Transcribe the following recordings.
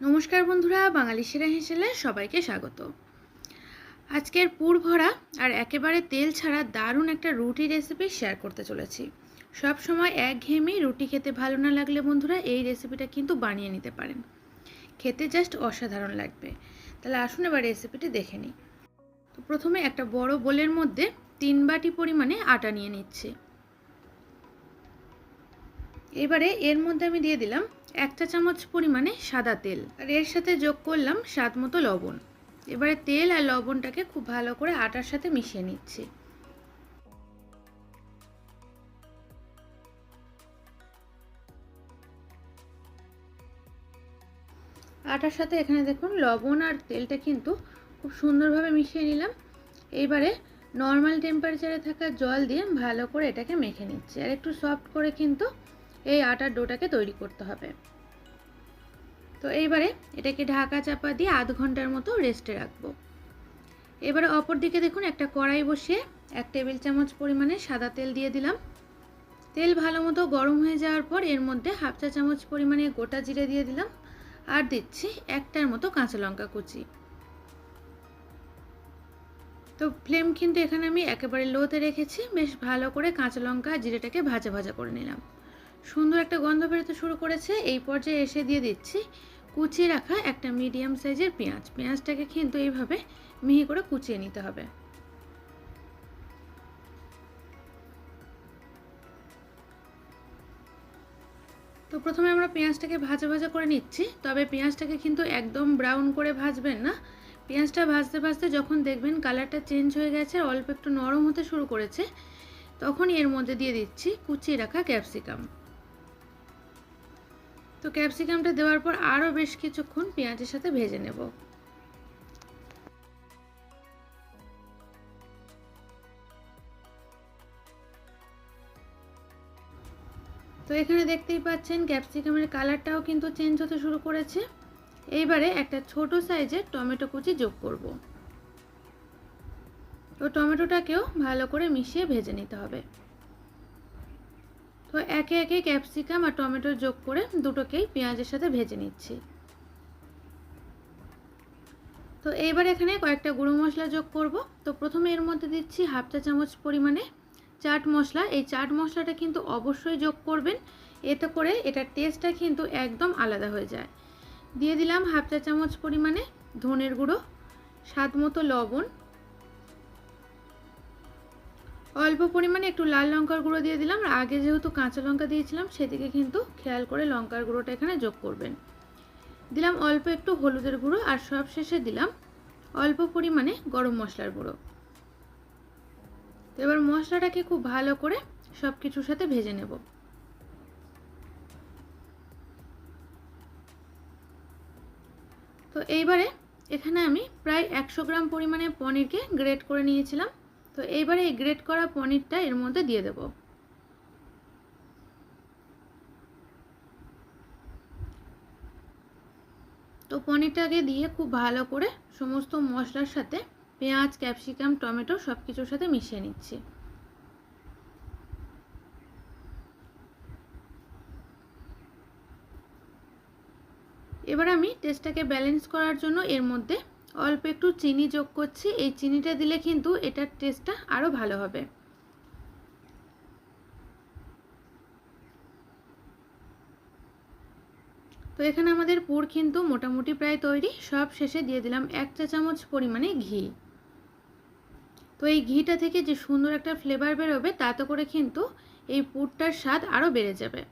নমস্কার বন্ধুরা, বাঙালি সেরা হেসেলে সবাইকে স্বাগত। আজকের পুর ভরা আর একেবারে তেল ছাড়া দারুণ একটা রুটি রেসিপি শেয়ার করতে চলেছি। সব সময় এক ঘেয়েমি রুটি খেতে ভালো না লাগলে বন্ধুরা এই রেসিপিটা কিন্তু বানিয়ে নিতে পারেন। খেতে জাস্ট অসাধারণ লাগবে। তাহলে আসুন এবার রেসিপিটি দেখে নিই। তো প্রথমে একটা বড় বোলের মধ্যে তিন বাটি পরিমাণে আটা নিয়ে নিচ্ছি। এবারে এর মধ্যে আমি দিয়ে দিলাম একটা চামচ পরিমাণে সাদা তেল। আর এর সাথে যোগ করলাম স্বাদ মতো লবণ। এবারে তেল আর লবণটাকে খুব ভালো করে আটার সাথে মিশিয়ে নিচ্ছি। আটার সাথে এখানে দেখুন লবণ আর তেলটা কিন্তু খুব সুন্দরভাবে মিশিয়ে নিলাম। এইবারে নর্মাল টেম্পারেচারে থাকা জল দিয়ে ভালো করে এটাকে মেখে নিচ্ছি। আর একটু সফট করে কিন্তু এই আটার ডোটাকে তৈরি করতে হবে। তো এইবারে এটাকে ঢাকা চাপা দিয়ে আধ ঘণ্টার মতো রেস্টে রাখব। এবারে অপর দিকে দেখুন একটা কড়াই বসিয়ে এক টেবিল চামচ পরিমাণে সাদা তেল দিয়ে দিলাম। তেল ভালো মতো গরম হয়ে যাওয়ার পর এর মধ্যে হাফ চা চামচ পরিমাণে গোটা জিরে দিয়ে দিলাম আর দিচ্ছি একটার মতো কাঁচা লঙ্কা কুচি। তো ফ্লেম কিন্তু এখানে আমি একেবারে লোতে রেখেছি, বেশ ভালো করে কাঁচা লঙ্কা জিরেটাকে ভাজা ভাজা করে নিলাম। সুন্দর একটা গন্ধ বেরোতে শুরু করেছে। এই পর্যায়ে এসে দিয়ে দিচ্ছি কুচিয়ে রাখা একটা মিডিয়াম সাইজের পেঁয়াজ। পেঁয়াজটাকে কিন্তু এইভাবে মিহি করে কুচিয়ে নিতে হবে। তো প্রথমে আমরা পেঁয়াজটাকে ভাজা ভাজা করে নিচ্ছি। তবে পেঁয়াজটাকে কিন্তু একদম ব্রাউন করে ভাজবেন না। পেঁয়াজটা ভাজতে ভাজতে যখন দেখবেন কালারটা চেঞ্জ হয়ে গেছে, অল্প একটু নরম হতে শুরু করেছে তখনই এর মধ্যে দিয়ে দিচ্ছি কুচিয়ে রাখা ক্যাপসিকাম তো ক্যাপসিকামটা দেওয়ার পর আরও বেশ কিছুক্ষণ পেঁয়াজের সাথে ভেজে নেব। তো এখানে দেখতেই পাচ্ছেন ক্যাপসিকামের কালারটাও কিন্তু চেঞ্জ হতে শুরু করেছে। এইবারে একটা ছোট সাইজের টমেটো কুচি যোগ করব। তো টমেটোটাকেও ভালো করে মিশিয়ে ভেজে নিতে হবে। তো একে একে ক্যাপসিকাম আর টমেটো যোগ করে দুটোকেই পেঁয়াজের সাথে ভেজে নিচ্ছি। তো এইবার এখানে কয়েকটা গুঁড়ো মশলা যোগ করব। তো প্রথমে এর মধ্যে দিচ্ছি হাফ চা চামচ পরিমাণে চাট মশলা। এই চাট মশলাটা কিন্তু অবশ্যই যোগ করবেন। এতে করে এটার টেস্টটা কিন্তু একদম আলাদা হয়ে যায়। দিয়ে দিলাম হাফ চা চামচ পরিমাণে ধনের গুঁড়ো, স্বাদ মতো লবণ অল্প পরিমাণে একটু লাল লঙ্কার গুঁড়ো দিয়ে দিলাম আর আগে যেহেতু কাঁচা লঙ্কা দিয়েছিলাম, সেদিকে কিন্তু খেয়াল করে লঙ্কার গুঁড়োটা এখানে যোগ করবেন। দিলাম অল্প একটু হলুদের গুঁড়ো আর সব শেষে দিলাম অল্প পরিমাণে গরম মশলার গুঁড়ো। তো এবার মশলাটাকে খুব ভালো করে সব কিছুর সাথে ভেজে নেব। তো এইবারে এখানে আমি প্রায় একশো গ্রাম পরিমাণে পনিরকে গ্রেট করে নিয়েছিলাম। তো এইবারে এই গ্রেট করা পনিরটা এর মধ্যে দিয়ে দেব। তো পনিরটাকে দিয়ে খুব ভালো করে সমস্ত মশলার সাথে পেঁয়াজ, ক্যাপসিকাম, টমেটো সব কিছুর সাথে মিশিয়ে নিচ্ছি। এবার আমি টেস্টটাকে ব্যালেন্স করার জন্য এর মধ্যে অল্প একটু চিনি যোগ করছি। এই চিনিটা দিলে কিন্তু এটার টেস্টটা আরও ভালো হবে। তো এখানে আমাদের পুর কিন্তু মোটামুটি প্রায় তৈরি। সব শেষে দিয়ে দিলাম এক চা চামচ পরিমাণে ঘি। তো এই ঘিটা থেকে যে সুন্দর একটা ফ্লেভার বেরোবে, তাতে করে কিন্তু এই পুরটার স্বাদ আরও বেড়ে যাবে।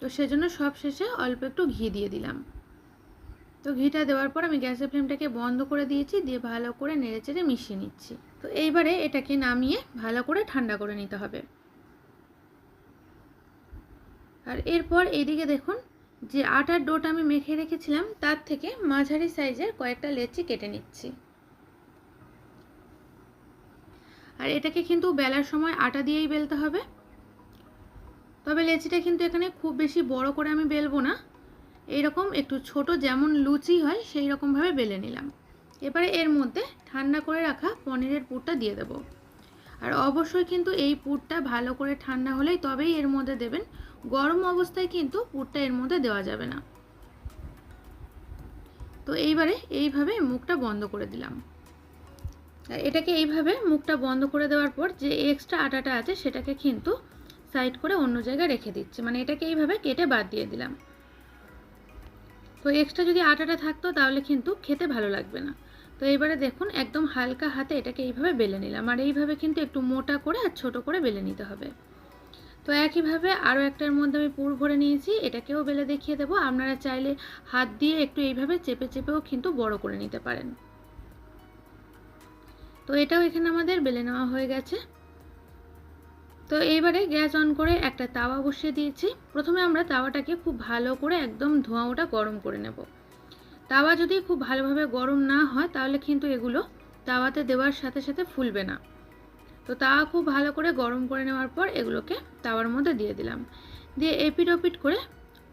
তো সেজন্য সব শেষে অল্প একটু ঘি দিয়ে দিলাম। তো ঘিটা দেওয়ার পর আমি গ্যাসের ফ্লেমটাকে বন্ধ করে দিয়েছি, দিয়ে ভালো করে নেড়ে চেড়ে মিশিয়ে নিচ্ছি। তো এইবারে এটাকে নামিয়ে ভালো করে ঠান্ডা করে নিতে হবে। আর এরপর এইদিকে দেখুন, যে আটার ডোটা আমি মেখে রেখেছিলাম, তার থেকে মাঝারি সাইজের কয়েকটা লেচি কেটে নিচ্ছি। আর এটাকে কিন্তু বেলার সময় আটা দিয়েই বেলতে হবে। তবে লেচিটা কিন্তু এখানে খুব বেশি বড় করে আমি বেলবো না। এইরকম একটু ছোট যেমন লুচি হয় সেই রকমভাবে বেলে নিলাম। এবারে এর মধ্যে ঠান্ডা করে রাখা পনিরের পুরটা দিয়ে দেব। আর অবশ্যই কিন্তু এই পুরটা ভালো করে ঠান্ডা হলেই তবেই এর মধ্যে দেবেন। গরম অবস্থায় কিন্তু পুরটা এর মধ্যে দেওয়া যাবে না। তো এইবারে এইভাবে মুখটা বন্ধ করে দিলাম। আর এটাকে এইভাবে মুখটা বন্ধ করে দেওয়ার পর যে এক্সট্রা আটাটা আছে, সেটাকে কিন্তু সাইড করে অন্য জায়গায় রেখে দিচ্ছি। মানে এটাকে এইভাবে কেটে বাদ দিয়ে দিলাম। তো এক্সট্রা যদি আটাটা থাকতো তাহলে কিন্তু খেতে ভালো লাগবে না। তো এইবারে দেখুন একদম হালকা হাতে এটাকে এইভাবে বেলে নিলাম। আর এইভাবে কিন্তু একটু মোটা করে আর ছোট করে বেলে নিতে হবে। তো একইভাবে আরও একটার মধ্যে আমি পুর ভরে নিয়েছি, এটাকেও বেলে দেখিয়ে দেবো। আপনারা চাইলে হাত দিয়ে একটু এইভাবে চেপে চেপেও কিন্তু বড় করে নিতে পারেন। তো এটাও এখানে আমাদের বেলে নেওয়া হয়ে গেছে। তো এইবারে গ্যাস অন করে একটা তাওয়া বসিয়ে দিয়েছি। প্রথমে আমরা তাওয়াটাকে খুব ভালো করে একদম ধোঁয়া ওটা গরম করে নেব। তাওয়া যদি খুব ভালোভাবে গরম না হয়, তাহলে কিন্তু এগুলো তাওয়াতে দেওয়ার সাথে সাথে ফুলবে না। তো তাওয়া খুব ভালো করে গরম করে নেওয়ার পর এগুলোকে তাওয়ার মধ্যে দিয়ে দিলাম। দিয়ে এপিট ওপিট করে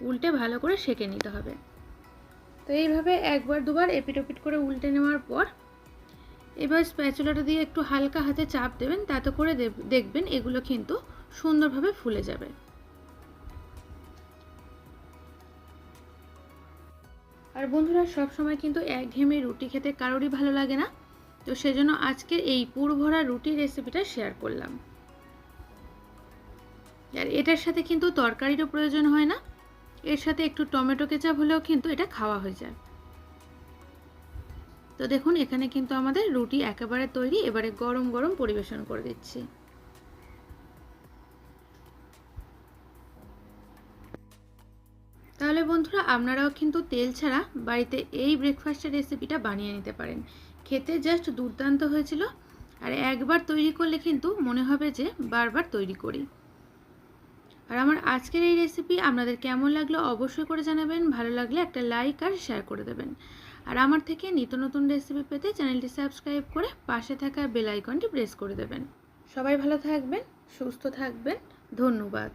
উল্টে ভালো করে সেঁকে নিতে হবে। তো এইভাবে একবার দুবার এপিট ওপিট করে উল্টে নেওয়ার পর এবার স্প্যাচুলাটা দিয়ে একটু হালকা হাতে চাপ দেবেন, তাতে করে দেখবেন এগুলো কিন্তু সুন্দরভাবে ফুলে যাবে। আর বন্ধুরা সব সময় কিন্তু একঘেয়েমি রুটি খেতে কারোরই ভালো লাগে না। তো সেজন্য আজকের এই পুর ভরা রুটি রেসিপিটা শেয়ার করলাম। আর এটার সাথে কিন্তু তরকারিরও প্রয়োজন হয় না। এর সাথে একটু টমেটো কেচাপ হলেও কিন্তু এটা খাওয়া হয়ে যায়। তো দেখুন, এখানে কিন্তু আমাদের রুটি একেবারে তৈরি। এবারে গরম গরম পরিবেশন করে দিচ্ছি। তাহলে বন্ধুরা, আপনারাও কিন্তু তেল ছাড়া বাড়িতে এই ব্রেকফাস্টের রেসিপিটা বানিয়ে নিতে পারেন। খেতে জাস্ট দুর্দান্ত হয়েছিল। আর একবার তৈরি করলে কিন্তু মনে হবে যে বারবার তৈরি করি। আর আমার আজকের এই রেসিপি আপনাদের কেমন লাগল অবশ্যই করে জানাবেন। ভালো লাগলে একটা লাইক আর শেয়ার করে দেবেন। আর আমার থেকে নিত্য নতুন রেসিপি পেতে চ্যানেলটি সাবস্ক্রাইব করে পাশে থাকা বেল আইকনটি প্রেস করে দেবেন। সবাই ভালো থাকবেন, সুস্থ থাকবেন, ধন্যবাদ।